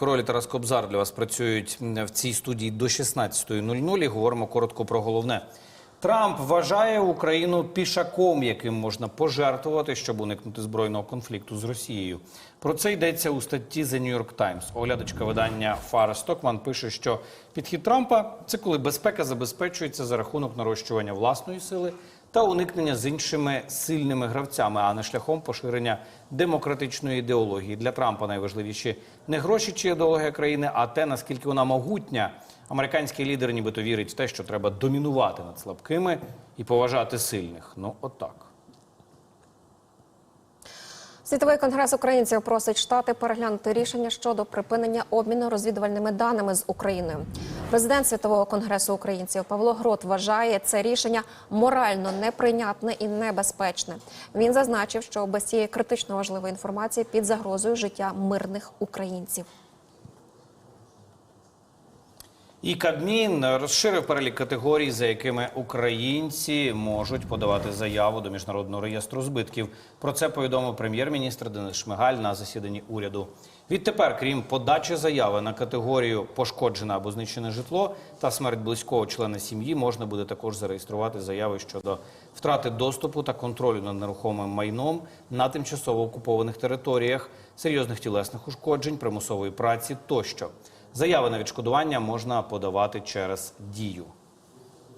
Король і Тарас для вас працюють в цій студії до 16.00 і говоримо коротко про головне. Трамп вважає Україну пішаком, яким можна пожертвувати, щоб уникнути збройного конфлікту з Росією. Про це йдеться у статті The New York Times. Оглядачка видання Фара Стокман пише, що підхід Трампа це коли безпека забезпечується за рахунок нарощування власної сили та уникнення з іншими сильними гравцями, а не шляхом поширення демократичної ідеології. Для Трампа найважливіші не гроші чи ідеологія країни, а те, наскільки вона могутня. Американський лідер нібито вірить в те, що треба домінувати над слабкими і поважати сильних. Ну, отак. Світовий конгрес українців просить штати переглянути рішення щодо припинення обміну розвідувальними даними з Україною. Президент Світового конгресу українців Павло Грот вважає це рішення морально неприйнятне і небезпечне. Він зазначив, що без цієї критично важливої інформації під загрозою життя мирних українців. І Кабмін розширив перелік категорій, за якими українці можуть подавати заяву до міжнародного реєстру збитків. Про це повідомив прем'єр-міністр Денис Шмигаль на засіданні уряду. Відтепер, крім подачі заяви на категорію пошкоджене або знищене житло та смерть близького члена сім'ї, можна буде також зареєструвати заяви щодо втрати доступу та контролю над нерухомим майном на тимчасово окупованих територіях, серйозних тілесних ушкоджень, примусової праці тощо. Заяви на відшкодування можна подавати через дію.